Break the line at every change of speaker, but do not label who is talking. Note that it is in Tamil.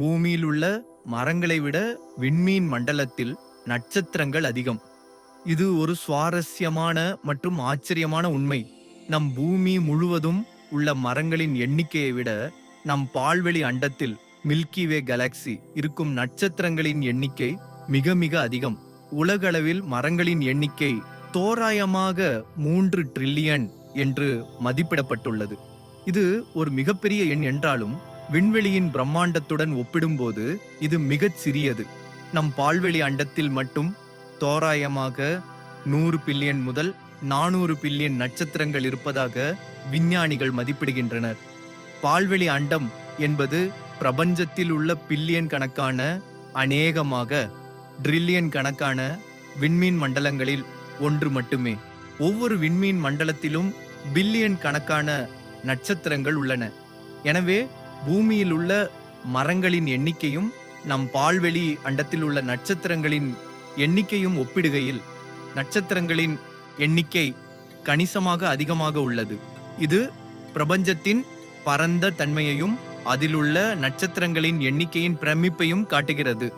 பூமியில் உள்ள மரங்களை விட விண்மீன் மண்டலத்தில் நட்சத்திரங்கள் அதிகம். இது ஒரு சுவாரஸ்யமான மற்றும் ஆச்சரியமான உண்மை. நம் பூமி முழுவதும் உள்ள மரங்களின் எண்ணிக்கையை விட நம் பால்வெளி அண்டத்தில் மில்கி வே கலாக்சி இருக்கும் நட்சத்திரங்களின் எண்ணிக்கை மிக மிக அதிகம். உலகளவில் மரங்களின் எண்ணிக்கை தோராயமாக மூன்று ட்ரில்லியன் என்று மதிப்பிடப்பட்டுள்ளது. இது ஒரு மிகப்பெரிய எண் என்றாலும் விண்வெளியின் பிரம்மாண்டத்துடன் ஒப்பிடும்போது இது மிகச் சிறியது. நம் பால்வெளி அண்டத்தில் மட்டும் தோராயமாக நூறு பில்லியன் முதல் நானூறு பில்லியன் நட்சத்திரங்கள் இருப்பதாக விஞ்ஞானிகள் மதிப்பிடுகின்றனர். பால்வெளி அண்டம் என்பது பிரபஞ்சத்தில் உள்ள பில்லியன் கணக்கான அநேகமாக ட்ரில்லியன் கணக்கான விண்மீன் மண்டலங்களில் ஒன்று மட்டுமே. ஒவ்வொரு விண்மீன் மண்டலத்திலும் பில்லியன் கணக்கான நட்சத்திரங்கள் உள்ளன. எனவே பூமியில் உள்ள மரங்களின் எண்ணிக்கையும் நம் பால்வெளி அண்டத்தில் உள்ள நட்சத்திரங்களின் எண்ணிக்கையும் ஒப்பிடுகையில் நட்சத்திரங்களின் எண்ணிக்கை கணிசமாக அதிகமாக உள்ளது. இது பிரபஞ்சத்தின் பரந்த தன்மையையும் அதிலுள்ள நட்சத்திரங்களின் எண்ணிக்கையின் பிரமிப்பையும் காட்டுகிறது.